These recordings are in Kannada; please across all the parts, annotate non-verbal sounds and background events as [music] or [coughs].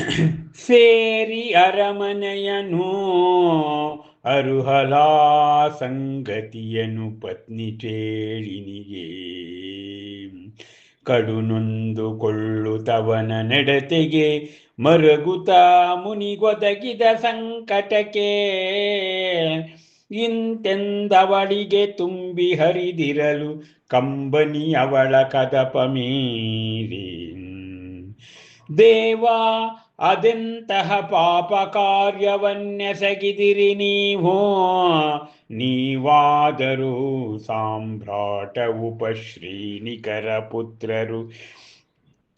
[coughs] ಸೇರಿ ಅರಮನೆಯನು ಅರುಹಲಾ ಸಂಗತಿಯನು ಪತ್ನಿ ಚೇಳಿನಿಗೆ ಕಡು ನೊಂದುಕೊಳ್ಳುತ್ತವನ ನಡತೆಗೆ ಮರಗುತ ಮುನಿಗೊದಗಿದ ಸಂಕಟಕ್ಕೆ. ಇಂತೆಂದವಳಿಗೆ ತುಂಬಿ ಹರಿದಿರಲು ಕಂಬನಿ ಅವಳ ಕದಪ ಮೀರಿ. ದೇವ ಅದೆಂತಹ ಪಾಪ ಕಾರ್ಯವನ್ನೆಸಗಿದಿರಿ ನೀವು. ನೀವಾದರೂ ಸಾಮ್ರಾಟ ಉಪಶ್ರೀನಿಕರ ಪುತ್ರರು.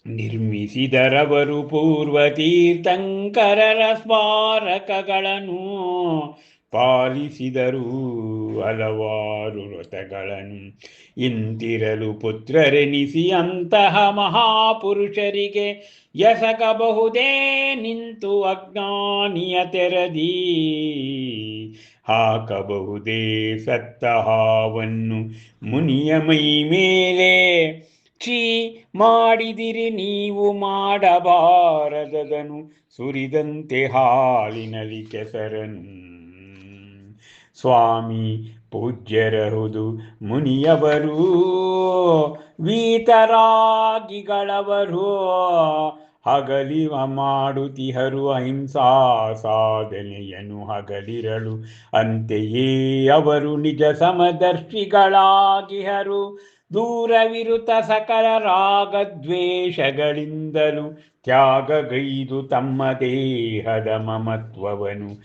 ನಿರ್ಮಿಸಿದರವರು ಪೂರ್ವ ತೀರ್ಥಂಕರರ ಸ್ಮಾರಕಗಳನ್ನು. ಪಾಲಿಸಿದರು ಹಲವಾರು ವ್ರತಗಳನ್ನು ಇಂದಿರಲು ಪುತ್ರರೆನಿಸಿ ಅಂತಹ ಮಹಾಪುರುಷರಿಗೆ ಎಸಗಬಹುದೇ ನಿಂತು ಅಜ್ಞಾನಿಯ ತೆರದಿ. ಹಾಕಬಹುದೇ ಸತ್ತಹಾವನ್ನು ಮುನಿಯ ಮೈ ಮೇಲೆ. ಛೀ, ಮಾಡಿದಿರಿ ನೀವು ಮಾಡಬಾರದದನು ಸುರಿದಂತೆ ಹಾಲಿನಲ್ಲಿ ಕೆಸರನು. ಸ್ವಾಮಿ ಪೂಜ್ಯರಹುದು ಮುನಿಯವರು, ವೀತರಾಗಿಗಳವರು, ಹಗಲಿವ ಮಾಡುತಿಹರು ಅಹಿಂಸಾ ಸಾಧನೆಯನು ಹಗಲಿರಳು. ಅಂತೆಯೇ ಅವರು ನಿಜ ಸಮದರ್ಶಿಗಳಾಗಿಹರು. ದೂರವಿರುತ ಸಕಲ ರಾಗದ್ವೇಷಗಳಿಂದಲೂ ತ್ಯಾಗಗೈದು ತಮ್ಮ ದೇಹದ ಮಮತ್ವವನು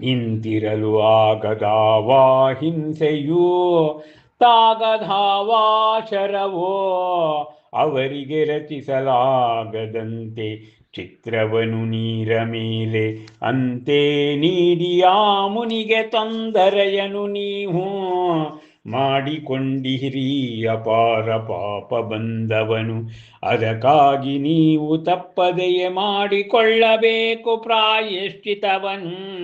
ಇಂತಿರಲು ಆಗದಾವಾ ಹಿಂಸೆಯೂ ತಾಗಧಾವಾ ಶರವೋ, ಅವರಿಗೆ ರಚಿಸಲಾಗದಂತೆ ಚಿತ್ರವನು ನೀರ ಮೇಲೆ ಅಂತೆ ನೀಡಿಯಾ ಮುನಿಗೆ ತೊಂದರೆಯನು ನೀವು. ಮಾಡಿಕೊಂಡಿರಿ ಅಪಾರ ಪಾಪ ಬಂದವನು. ಅದಕ್ಕಾಗಿ ನೀವು ತಪ್ಪದೆಯೇ ಮಾಡಿಕೊಳ್ಳಬೇಕು ಪ್ರಾಯಶ್ಚಿತವನು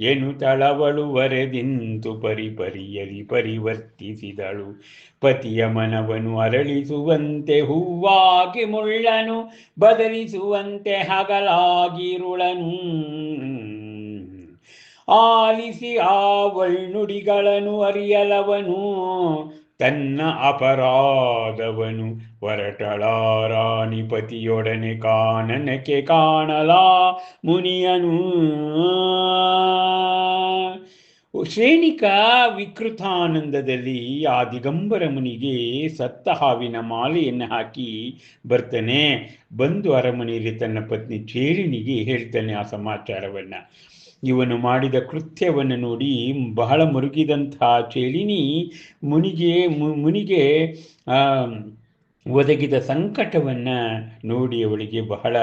ಎನು ತಳವಳು ವರೆದಿಂತು ಪರಿಪರಿಯಲಿ ಪರಿವರ್ತಿಸಿದಳು. ಪತಿಯ ಮನವನು ಅರಳಿಸುವಂತೆ ಹೂವಾಗಿ ಮುಳ್ಳನು. ಬದಲಿಸುವಂತೆ ಹಗಲಾಗಿರುಳನು. ಆಲಿಸಿ ಆ ಒಳ್ನುಡಿಗಳನ್ನು ಅರಿಯಲವನು. ತನ್ನ ಅಪರಾಧವನು ಹೊರಟಳಾರಾಣಿಪತಿಯೊಡನೆ ಕಾನನಕ್ಕೆ ಕಾಣಲ ಮುನಿಯನು. ಶ್ರೇಣಿಕ ವಿಕೃತಾನಂದದಲ್ಲಿ ಆ ದಿಗಂಬರ ಮುನಿಗೆ ಸತ್ತ ಹಾವಿನ ಮಾಲೆಯನ್ನು ಹಾಕಿ ಬರ್ತಾನೆ. ಬಂದು ಅರಮನೆಯಲ್ಲಿ ತನ್ನ ಪತ್ನಿ ಚೇರಿನಿಗೆ ಹೇಳ್ತಾನೆ ಆ ಸಮಾಚಾರವನ್ನ. ಇವನು ಮಾಡಿದ ಕೃತ್ಯವನ್ನು ನೋಡಿ ಬಹಳ ಮುರುಗಿದಂಥ ಚೇಳಿನಿ ಮುನಿಗೆ ಮುನಿಗೆ ಒದಗಿದ ಸಂಕಟವನ್ನು ನೋಡಿ ಅವಳಿಗೆ ಬಹಳ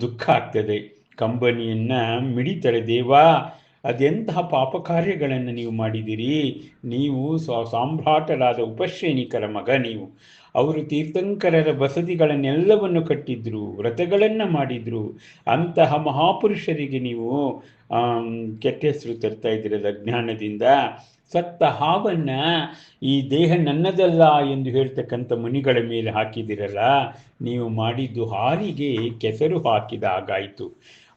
ದುಃಖ ಆಗ್ತದೆ. ಕಂಬನಿಯನ್ನು ಮಿಡಿತಳೆ ದೇವಾ ಅದೆಂತಹ ಪಾಪ ಕಾರ್ಯಗಳನ್ನು ನೀವು ಮಾಡಿದಿರಿ ನೀವು ಸಾಮ್ರಾಟರಾದ ಉಪಶ್ರೇಣಿಕರ ಮಗ ನೀವು. ಅವರು ತೀರ್ಥಂಕರರ ಬಸದಿಗಳನ್ನೆಲ್ಲವನ್ನು ಕಟ್ಟಿದ್ರು, ವ್ರತಗಳನ್ನು ಮಾಡಿದ್ರು. ಅಂತಹ ಮಹಾಪುರುಷರಿಗೆ ನೀವು ಕೆಟ್ಟ ಹೆಸರು ತರ್ತಾ ಇದ್ದೀರಲ್ಲ ಜ್ಞಾನದಿಂದ ಸತ್ತ ಹಾವನ್ನ ಈ ದೇಹ ನನ್ನದಲ್ಲ ಎಂದು ಹೇಳ್ತಕ್ಕಂಥ ಮುನಿಗಳ ಮೇಲೆ ಹಾಕಿದಿರಲ್ಲ ನೀವು ಮಾಡಿದ್ದು ಹಾರಿಗೆ ಕೆಸರು ಹಾಕಿದ ಹಾಗಾಯಿತು.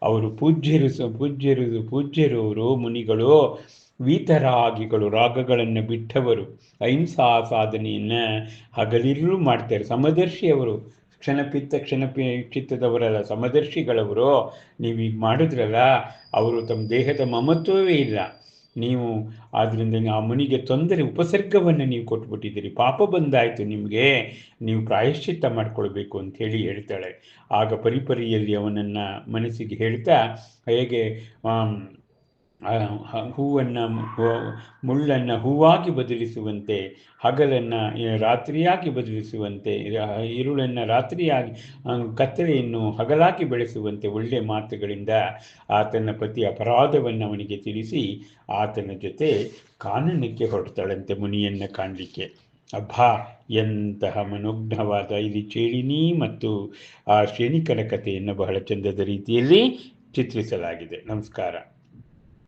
ಅವರು ಪೂಜ್ಯರು ಪೂಜ್ಯರು ಪೂಜ್ಯರವರು ಮುನಿಗಳು, ವೀತರಾಗಿಗಳು, ರಾಗಗಳನ್ನು ಬಿಟ್ಟವರು. ಅಹಿಂಸಾ ಸಾಧನೆಯನ್ನು ಹಗಲಿರು ಮಾಡ್ತಾರೆ. ಸಮದರ್ಶಿಯವರು, ಕ್ಷಣಪಿತ್ತ ಕ್ಷಣಪಿ ಚಿತ್ತದವರಲ್ಲ ಸಮದರ್ಶಿಗಳವರು, ನೀವೀಗ ಮಾಡಿದ್ರಲ್ಲ, ಅವರು ತಮ್ಮ ದೇಹದ ಮಮತ್ವವೇ ಇಲ್ಲ. ನೀವು ಆದ್ರಿಂದ ಆ ಮುನಿಗೆ ತೊಂದರೆ, ಉಪಸರ್ಗವನ್ನು ನೀವು ಕೊಟ್ಬಿಟ್ಟಿದ್ದೀರಿ. ಪಾಪ ಬಂದಾಯಿತು ನಿಮಗೆ. ನೀವು ಪ್ರಾಯಶ್ಚಿತ್ತ ಮಾಡ್ಕೊಳ್ಬೇಕು ಅಂತ ಹೇಳಿ ಹೇಳ್ತಾಳೆ. ಆಗ ಪರಿಪರಿಯಲ್ಲಿ ಅವನನ್ನು ಮನಸ್ಸಿಗೆ ಹೇಳ್ತಾ, ಹೇಗೆ ಹೂವನ್ನು ಮುಳ್ಳನ್ನು ಹೂವಾಗಿ ಬದಲಿಸುವಂತೆ, ಹಗಲನ್ನು ರಾತ್ರಿಯಾಗಿ ಬದಲಿಸುವಂತೆ ಇರುಳನ್ನು ರಾತ್ರಿಯಾಗಿ ಕತ್ತಲೆಯನ್ನು ಹಗಲಾಗಿ ಬೆಳೆಸುವಂತೆ ಒಳ್ಳೆಯ ಮಾತುಗಳಿಂದ ಆತನ ಪತಿ ಅಪರಾಧವನ್ನು ಅವನಿಗೆ ತಿಳಿಸಿ, ಆತನ ಜೊತೆ ಕಾನೂನಕ್ಕೆ ಹೊರಡ್ತಾಳಂತೆ ಮುನಿಯನ್ನು ಕಾಣಲಿಕ್ಕೆ. ಅಬ್ಬಾ, ಎಂತಹ ಮನೋಜ್ಞವಾದ ಇಲ್ಲಿ ಚೇಳಿನಿ ಮತ್ತು ಆ ಶ್ರೇಣಿಕರ ಕಥೆಯನ್ನು ಬಹಳ ಚಂದದ ರೀತಿಯಲ್ಲಿ ಚಿತ್ರಿಸಲಾಗಿದೆ. ನಮಸ್ಕಾರ.